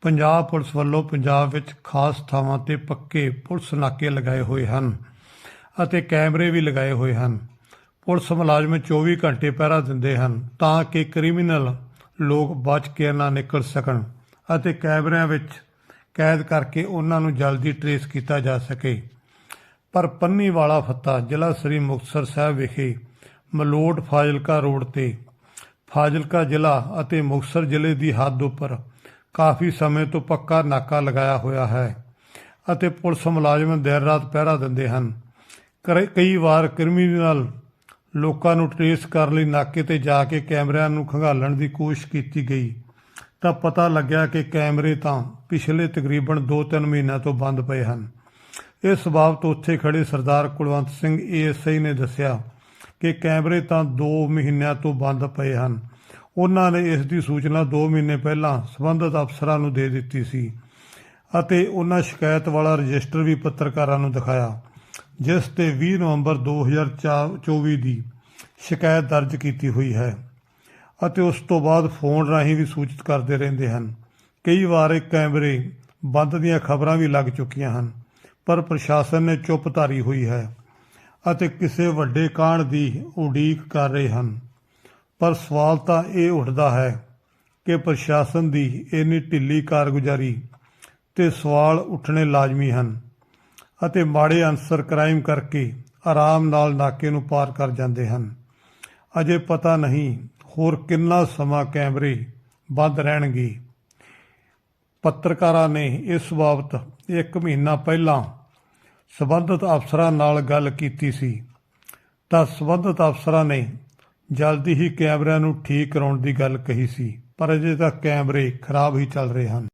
Punjab police ਵੱਲੋਂ ਪੰਜਾਬ ਵਿੱਚ ਖਾਸ ਥਾਵਾਂ ਤੇ ਪੱਕੇ ਪੁਲਿਸ ਨਾਕੇ ਲਗਾਏ ਹੋਏ ਹਨ ਅਤੇ ਕੈਮਰੇ ਵੀ ਲਗਾਏ ਹੋਏ ਹਨ। ਪੁਲਿਸ ਮੁਲਾਜ਼ਮ 24 ਘੰਟੇ ਪਹਿਰਾ ਦਿੰਦੇ ਹਨ ਤਾਂ ਕਿ ਕ੍ਰਿਮੀਨਲ ਲੋਕ ਬਚ ਕੇ ਨਾ ਨਿਕਲ ਸਕਣ ਅਤੇ ਕੈਮਰਿਆਂ ਵਿੱਚ ਕੈਦ ਕਰਕੇ ਉਹਨਾਂ ਨੂੰ ਜਲਦੀ ਟਰੇਸ ਕੀਤਾ ਜਾ ਸਕੇ। ਪਰ ਪੰਨੀ ਵਾਲਾ ਫੱਤਾ ਜ਼ਿਲ੍ਹਾ ਸ੍ਰੀ ਮੁਕਤਸਰ ਸਾਹਿਬ ਵਿਖੇ ਮਲੋਟ ਫਾਜ਼ਿਲਕਾ ਰੋਡ ਤੇ ਫਾਜ਼ਿਲਕਾ ਜ਼ਿਲ੍ਹਾ ਅਤੇ ਮੁਕਤਸਰ ਜ਼ਿਲ੍ਹੇ ਦੀ ਹੱਦ ਉੱਪਰ ਕਾਫੀ ਸਮੇਂ ਤੋਂ ਪੱਕਾ ਨਾਕਾ ਲਗਾਇਆ ਹੋਇਆ ਹੈ ਅਤੇ ਪੁਲਿਸ ਮੁਲਾਜ਼ਮ ਦੇਰ ਰਾਤ ਪਹਿਰਾ ਦਿੰਦੇ ਹਨ। ਕਰ- ਕਈ ਵਾਰ ਕ੍ਰਿਮੀਨਲ ਲੋਕਾਂ ਨੂੰ ਟਰੇਸ ਕਰਨ ਲਈ ਨਾਕੇ ਤੇ ਜਾ ਕੇ ਕੈਮਰਿਆਂ ਨੂੰ ਖੰਗਾਲਣ ਦੀ ਕੋਸ਼ਿਸ਼ ਕੀਤੀ ਗਈ। ਤਾਂ ਪਤਾ ਲੱਗਿਆ ਕਿ ਕੈਮਰੇ ਤਾਂ ਪਿਛਲੇ ਤਕਰੀਬਨ 2-3 ਮਹੀਨਿਆਂ ਤੋਂ ਬੰਦ ਪਏ ਹਨ। ਇਸ ਬਾਬਤ ਉੱਥੇ ਖੜੇ ਸਰਦਾਰ ਕੁਲਵੰਤ ਸਿੰਘ ਏਐਸਆਈ ਨੇ ਦੱਸਿਆ ਕਿ ਕੈਮਰੇ ਤਾਂ 2 ਮਹੀਨਿਆਂ ਤੋਂ ਬੰਦ ਪਏ ਹਨ। ਉਹਨਾਂ ਨੇ ਇਸ ਦੀ ਸੂਚਨਾ 2 ਮਹੀਨੇ ਪਹਿਲਾਂ ਸੰਬੰਧਿਤ ਅਫਸਰਾਂ ਨੂੰ ਦੇ ਦਿੱਤੀ ਸੀ ਅਤੇ ਉਹਨਾਂ ਸ਼ਿਕਾਇਤ ਵਾਲਾ ਰਜਿਸਟਰ ਵੀ ਪੱਤਰਕਾਰਾਂ ਨੂੰ ਦਿਖਾਇਆ, ਜਿਸ ਤੇ 20 ਨਵੰਬਰ 2024 ਦੀ ਸ਼ਿਕਾਇਤ ਦਰਜ ਕੀਤੀ ਹੋਈ ਹੈ ਅਤੇ ਉਸ ਤੋਂ ਬਾਅਦ ਫੋਨ ਰਾਹੀਂ ਵੀ ਸੂਚਿਤ ਕਰਦੇ ਰਹਿੰਦੇ ਹਨ। ਕਈ ਵਾਰ ਇਹ ਕੈਮਰੇ ਬੰਦ ਦੀਆਂ ਖਬਰਾਂ ਵੀ ਲੱਗ ਚੁੱਕੀਆਂ ਹਨ, ਪਰ ਪ੍ਰਸ਼ਾਸਨ ਨੇ ਚੁੱਪ ਧਾਰੀ ਹੋਈ ਹੈ ਅਤੇ ਕਿਸੇ ਵੱਡੇ ਕਾਂਡ ਦੀ ਉਡੀਕ ਕਰ ਰਹੇ ਹਨ। ਪਰ ਸਵਾਲ ਤਾਂ ਇਹ ਉੱਠਦਾ ਹੈ ਕਿ ਪ੍ਰਸ਼ਾਸਨ ਦੀ ਇੰਨੀ ਢਿੱਲੀ ਕਾਰਗੁਜ਼ਾਰੀ ਤੇ ਸਵਾਲ ਉੱਠਣੇ ਲਾਜ਼ਮੀ ਹਨ ਅਤੇ ਮਾੜੇ ਅਨਸਰ ਕ੍ਰਾਈਮ ਕਰਕੇ ਆਰਾਮ ਨਾਲ ਨਾਕੇ ਨੂੰ ਪਾਰ ਕਰ ਜਾਂਦੇ ਹਨ। ਅਜੇ ਪਤਾ ਨਹੀਂ ਹੋਰ ਕਿੰਨਾ ਸਮਾਂ ਕੈਮਰੇ ਬੰਦ ਰਹਿਣਗੇ। ਪੱਤਰਕਾਰਾਂ ਨੇ ਇਸ ਬਾਬਤ ਇੱਕ ਮਹੀਨਾ ਪਹਿਲਾਂ ਸਬੰਧਤ ਅਫਸਰਾਂ ਨਾਲ ਗੱਲ ਕੀਤੀ ਸੀ। ਤਾਂ ਸਬੰਧਤ ਅਫਸਰਾਂ ਨੇ ਜਲਦੀ ਹੀ ਕੈਮਰਿਆਂ ਨੂੰ ਠੀਕ ਕਰਾਉਣ ਦੀ ਗੱਲ ਕਹੀ ਸੀ, ਪਰ ਅਜੇ ਤੱਕ ਕੈਮਰੇ ਖਰਾਬ ਹੀ ਚੱਲ ਰਹੇ ਹਨ।